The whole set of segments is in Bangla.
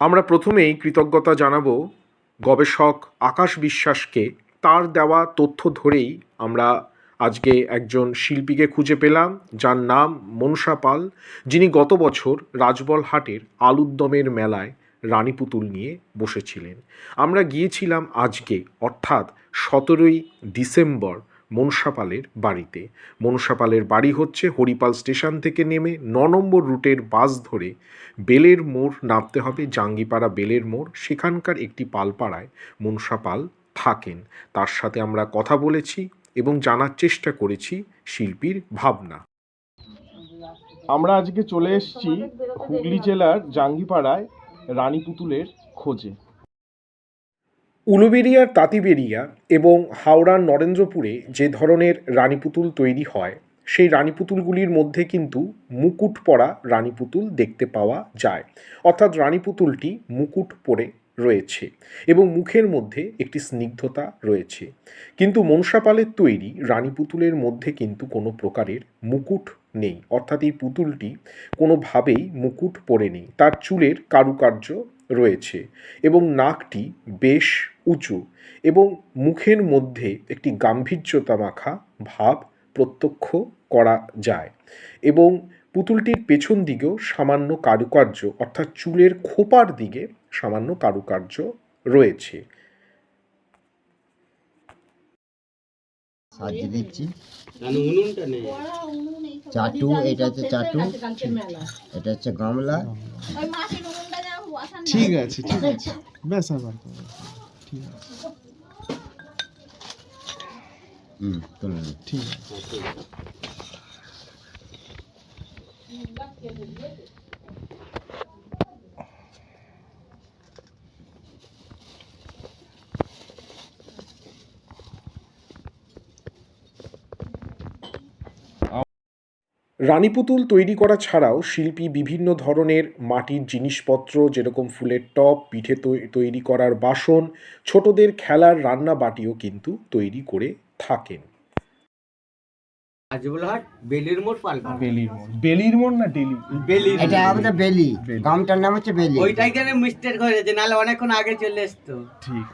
আমরা প্রথমেই কৃতজ্ঞতা জানাব গবেষক আকাশ বিশ্বাসকে। তার দেওয়া তথ্য ধরেই আমরা আজকে একজন শিল্পীকে খুঁজে পেলাম, যার নাম মনসা পাল, যিনি গত বছর রাজবল হাটের আলুদ্দমের মেলায় রানী পুতুল নিয়ে বসেছিলেন। আমরা গিয়েছিলাম আজকে, অর্থাৎ সতেরোই ডিসেম্বর মনসা পালের বাড়িতে। মনসা পালের বাড়ি হচ্ছে হরিপাল স্টেশন থেকে নেমে ন নম্বর রুটের বাস ধরে বেলের মোড় নামতে হবে জাঙ্গিপাড়া বেলের মোড়। সেখানকার একটি পালপাড়ায় মনসা পাল থাকেন। তার সাথে আমরা কথা বলেছি এবং জানার চেষ্টা করেছি শিল্পীর ভাবনা। আমরা আজকে চলে এসেছি হুগলি জেলার জাঙ্গিপাড়ায় রানী পুতুলের খোঁজে। উলুবেরিয়ার তাঁতিবেরিয়া এবং হাওড়ার নরেন্দ্রপুরে যে ধরনের রানী পুতুল তৈরি হয়, সেই রানী পুতুলগুলির মধ্যে কিন্তু মুকুট পরা রানী পুতুল দেখতে পাওয়া যায়। অর্থাৎ রানী পুতুলটি মুকুট পরে রয়েছে এবং মুখের মধ্যে একটি স্নিগ্ধতা রয়েছে। কিন্তু মনসাপালের তৈরি রানী পুতুলের মধ্যে কিন্তু কোনো প্রকারের মুকুট নেই। অর্থাৎ এই পুতুলটি কোনোভাবেই মুকুট পরে নেই। তার চুলের কারুকার্য রয়েছে এবং নাকটি বেশ উঁচু এবং মুখের মধ্যে একটি গাম্ভীর্যতা মাখা ভাব প্রত্যক্ষ করা যায় এবং পুতুলটির পেছন দিকেও সামান্য কারুকার্য অর্থাৎ চুলের খোপার দিকে সামান্য কারুকার্য রয়েছে। সাজিয়ে দিচ্ছি চাটু এটা হচ্ছে চাটু। এটা হচ্ছে গামলা। ঠিক আছে ঠিক আছে। ব্যাস আবার। ঠিক আছে। হুম ঠিক আছে। রানী পুতুল তৈরি করা ছাড়াও শিল্পী বিভিন্ন ধরনের মাটির জিনিসপত্র যেরকম ফুলের টপ পিঠে তৈ- তৈরি করার বাসন ছোটদের খেলার রান্না বাটিও কিন্তু তৈরি করে থাকেন। বেলির মোড় বেলির মোড়। বেলির মোড় না ডেলি? বেলির এটা আমাদের বেলি। বেলি। নাম হচ্ছে বেলি। ওইটাই কেন মিস্টেক নাহলে অনেকক্ষণ আগে চলে এসতো। ঠিক।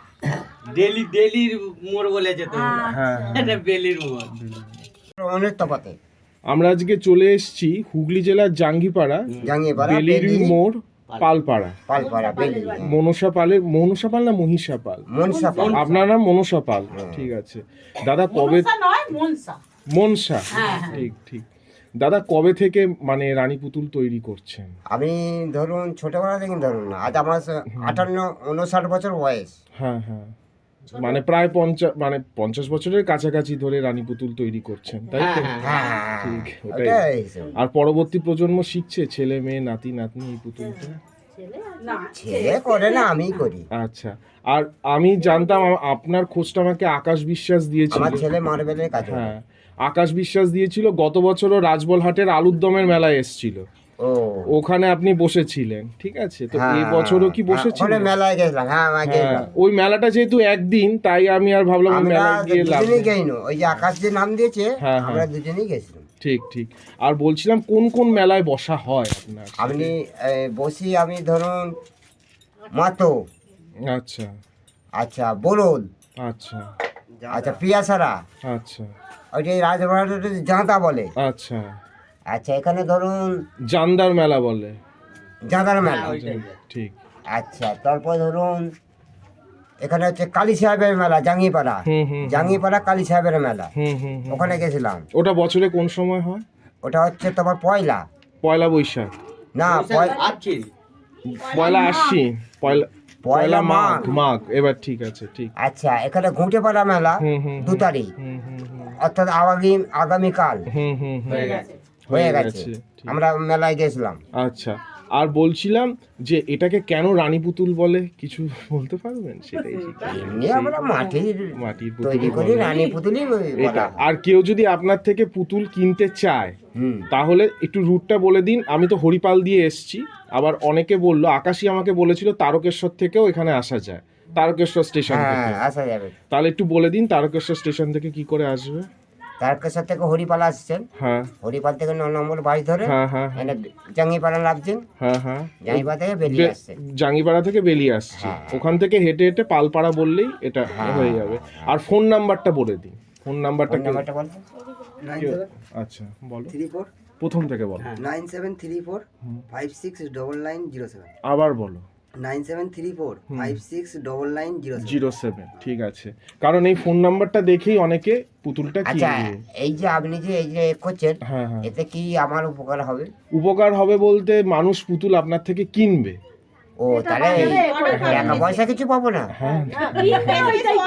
ডেলি ডেলির মোড় বলেছে তো হ্যাঁ এটা বেলির মোড়। অনেক তফাতে আমরা আজকে চলে এসেছি হুগলি জেলার জাঙ্গিপাড়া বেলির মোড় পালপাড়া। পালপাড়া মনসা পালের মনসা পাল না মহিষা পাল? মনসা পাল। আপনার নাম মনসা পাল? ঠিক আছে। দাদা কবে মনসা মনসা। হ্যাঁ, হ্যাঁ। ঠিক ঠিক। দাদা কবে থেকে মানে রানী পুতুল তৈরি করছেন? আমি ধরুন ছোটবেলা থেকে ধরুন না আজ আমার আটান্ন উনষাট বছর বয়স। হ্যাঁ হ্যাঁ। মানে প্রায় পঞ্চাশ মানে পঞ্চাশ বছরের কাছাকাছি ধরে রানী পুতুল তৈরি করছেন তাই তো? হ্যাঁ হ্যাঁ হ্যাঁ। ঠিক ওটাই। ওটাই আর পরবর্তী প্রজন্ম শিখছে ছেলে মেয়ে নাতি নাতনি এই পুতুলটা না ছেলে করে না আমি করি। আচ্ছা আর আমি জানতাম আপনার খোঁজটা আমাকে আকাশ বিশ্বাস দিয়েছিল। আমার ছেলে মার্বেলের কাজ। হ্যাঁ আকাশ বিশ্বাস দিয়েছিল গত বছরও রাজবলহাটের আলুরদমের মেলায় এসেছিল। ওখানে আপনি বসেছিলেন ঠিক আছে? তো হ্যাঁ, এই বছরও কি হ্যাঁ, বসেছিলেন ওখানে মেলায় গেছিলাম হ্যাঁ হ্যাঁ গেছিলাম। ওই মেলাটা যেহেতু একদিন তাই আমি আর ভাবলাম ওই মেলায় গিয়ে লাভ ওই যে আকাশ যে নাম দিয়েছে হ্যাঁ, আমরা হ্যাঁ। দুজনেই গেছিলাম। ঠিক ঠিক। আর বলছিলাম কোন কোন মেলায় বসা হয় আপনার আপনি বসি আমি ধরুন মাতো আচ্ছা। আচ্ছা বরুল আচ্ছা। আচ্ছা পিয়াসারা আচ্ছা। ওইটা রাজবাড়িতে জাঁতা বলে। আচ্ছা। আচ্ছা এখানে ধরুন জান্দার মেলা বলে। জাঁতার মেলা। ওইটাই। ঠিক। আচ্ছা তারপর ধরুন এখানে হচ্ছে কালী সাহেবের মেলা জাঙ্গিপাড়া। জাঙ্গিপাড়া কালী সাহেবের মেলা। ওখানে গেছিলাম। ওটা বছরে কোন সময় হয়? ওটা হচ্ছে তোমার পয়লা। পয়লা বৈশাখ। না পয়লা আশ্বিন। পয়লা পয়লা মাঘ। মাঘ। এবার ঠিক আছে ঠিক। আচ্ছা এখানে ঘুঁটে পাড়া মেলা দু তারিখ। অর্থাৎ আগামী আগামীকাল। হুম হুম হুম। হয়ে গেছে। হয়ে গেছে। আমরা মেলায় গেছিলাম। আচ্ছা আর বলছিলাম যে এটাকে কেন রানী পুতুল বলে কিছু বলতে পারবেন? সেটাই এমনি আমরা মাটির মাটির তৈরি করি রানী পুতুলই এটা আর কেউ যদি আপনার থেকে পুতুল কিনতে চায় হুম। তাহলে একটু রুটটা বলে দিন। আমি তো হরিপাল দিয়ে এসছি আবার অনেকে বলল আকাশই আমাকে বলেছিল তারকেশ্বর থেকেও এখানে আসা যায় তারকেশ্বর স্টেশন হ্যাঁ থেকে। আসা যাবে। তাহলে একটু বলে দিন তারকেশ্বর স্টেশন থেকে কি করে আসবে? তারকেশ্বর থেকে হরিপাল আসছেন। হ্যাঁ। হরিপাল থেকে ন নম্বর বাস ধরে হ্যাঁ হ্যাঁ এনে জাঙ্গিপাড়া নামছেন। হ্যাঁ হ্যাঁ। জাঙ্গিপাড়া থেকে বেরিয়ে আসছেন। জাঙ্গিপাড়া থেকে বেরিয়ে আসছে। ওখান থেকে হেঁটে হেঁটে পালপাড়া বললেই এটা হয়ে। যাবে। আর ফোন নাম্বারটা বলে দিন। ফোন নাম্বারটা নাম্বারটা আচ্ছা বলো। থ্রি ফোর প্রথম থেকে বলো। Nine seven three four five six double nine zero seven. আবার বলো। Nine seven three four five six double nine zero zero seven ঠিক আছে। কারণ এই ফোন নাম্বারটা দেখেই অনেকে পুতুলটা আচ্ছা এই যে আপনি যে এই যে করছেন হ্যাঁ হ্যাঁ। এতে কি আমার উপকার হবে? উপকার হবে বলতে মানুষ পুতুল আপনার থেকে কিনবে। ও তাহলে এই টাকা পয়সা কিছু পাবো না? হ্যাঁ।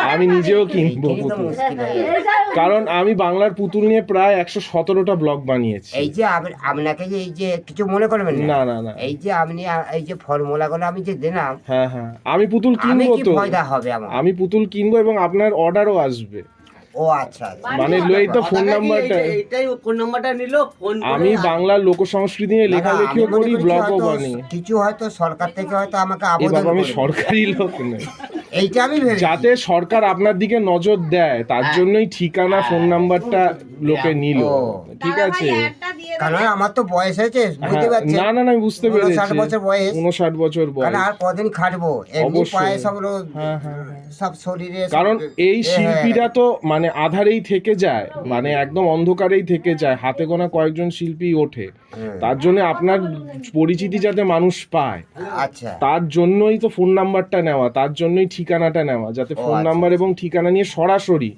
আমি নিজেও কিনবো কিনি পুতুল। মুশকিল হয়ে কারণ আমি বাংলার পুতুল নিয়ে প্রায় একশো সতেরোটা ব্লগ বানিয়েছি। এই যে আপ- আপনাকে যে এই যে কিছু মনে করবেন না? না না এই যে আপনি এই যে ফর্মুলাগুলো আমি যে দিলাম হ্যাঁ হ্যাঁ। আমি পুতুল আমি কিনবো কি তো হবে আমি পুতুল কিনবো এবং আপনার অর্ডারও আসবে। ও আচ্ছা আচ্ছা। মানে লই তো ফোন নাম্বারটা। এইটাই ফোন নাম্বারটা নিলো ফোন আমি বাংলা লোক সংস্কৃতি নিয়ে লেখালেখিও করি ব্লগও কিছু হয়তো সরকার থেকে হয়তো আমাকে আবেদন আমি সরকারি লোক নই। এইটা আমি যাতে সরকার আপনার দিকে নজর দেয় তার জন্যই ঠিকানা ফোন নাম্বারটা লোকে নিল। ঠিক আছে। কারণ আমার তো বয়স হয়েছে বুঝতে হ্যাঁ, পারছেন না না না আমি বুঝতে পেরেছি। বছর বয়স। উনষাট বছর কারণ বয়স। আর কদিন খাটবো? এমনি পায়ে সবগুলো হ্যাঁ, হ্যাঁ। সব শরীরে কারণ এই শিল্পীরা তো মানে আধারেই থেকে যায় মানে একদম অন্ধকারেই থেকে যায় হাতে গোনা কয়েকজন শিল্পী ওঠে। তার জন্য আপনার পরিচিতি যাতে মানুষ পায় আচ্ছা। তার জন্যই তো ফোন নাম্বারটা নেওয়া তার জন্যই ঠিকানাটা নেওয়া যাতে ফোন আচ্ছা, নাম্বার এবং ঠিকানা নিয়ে সরাসরি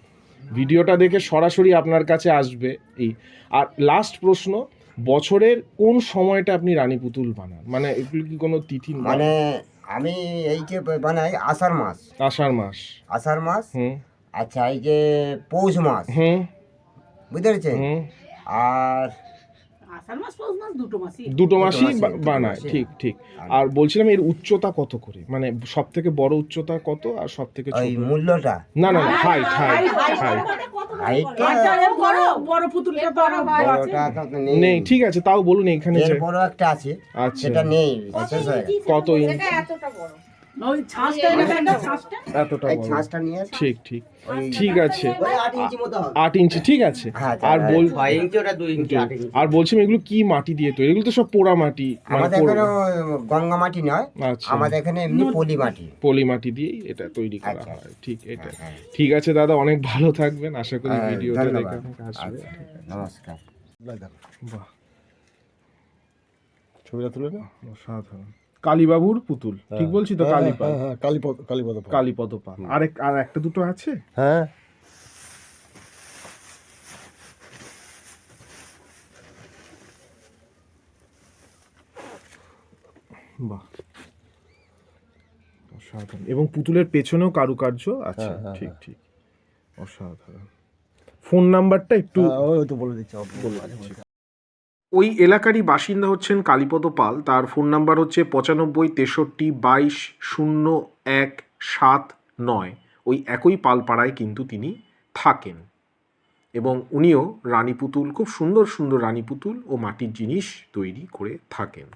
ভিডিওটা দেখে সরাসরি আপনার কাছে আসবে এই। আর লাস্ট প্রশ্ন বছরের কোন সময়টা আপনি রানী পুতুল বানান? মানে এগুলো কি কোনো তিথি মানে আমি এই যে বানাই আষাঢ় মাস। আষাঢ় মাস। আষাঢ় মাস? হুম। আচ্ছা এই যে পৌষ মাস। হুম। বুঝতে পেরেছেন? আর আষাঢ় মাস পৌষ মাস দুটো মাসই দুটো বানায় ঠিক ঠিক। আর বলছিলাম এর উচ্চতা কত করে? মানে সব থেকে বড় উচ্চতা কত আর সব থেকে ওই মূল্যটা? না না হাইট হাইট হাইট নেই। ঠিক আছে তাও বলুন এখানে বড় একটা আছে। আচ্ছা। নেই হয়ে কত ইঞ্চি? ঠিক ঠিক। ঠিক আছে। আট ইঞ্চি মতো হবে। আট ইঞ্চি ঠিক আছে। হ্যাঁ, আর বল ছয় ইঞ্চি ওটা দুই ইঞ্চি আট ইঞ্চি। আর বলছিলাম এগুলো কি মাটি দিয়ে তৈরি? এগুলো তো সব পোড়া মাটি মানে আমাদের এখানে গঙ্গা মাটি নয় আচ্ছা। আমাদের এখানে এমনি পলি মাটি। পলি মাটি দিয়েই এটা তৈরি করা আচ্ছা। হয়। ঠিক এটা হ্যাঁ। ঠিক আছে দাদা অনেক ভালো থাকবেন। আশা করি হ্যাঁ, ভিডিওটা। দেখে আসবে আচ্ছা, নমস্কার। বাহ। ছবিটা তুলে না অসাধারণ কালীবাবুর পুতুল। ঠিক বলছি তো? কালীপাল হ্যাঁ কালীপদ। কালীপদ পাল। কালীপদ পাল আর আর একটা দুটো আছে? হ্যাঁ। বাহ। অসাধারণ। এবং পুতুলের পেছনেও কারুকার্য আছে। হ্যাঁ, হ্যাঁ, ঠিক ঠিক। অসাধারণ। ফোন নাম্বারটা একটু হ্যাঁ, ওই তো বলে দিচ্ছি। ওই এলাকারই বাসিন্দা হচ্ছেন কালীপদ পাল। তার ফোন নাম্বার হচ্ছে পঁচানব্বই, তেষট্টি, বাইশ, শূন্য, এক, সাত, নয়। ওই একই পালপাড়ায় কিন্তু তিনি থাকেন। এবং উনিও রানী পুতুল, খুব সুন্দর সুন্দর রানী পুতুল ও মাটির জিনিস তৈরি করে থাকেন।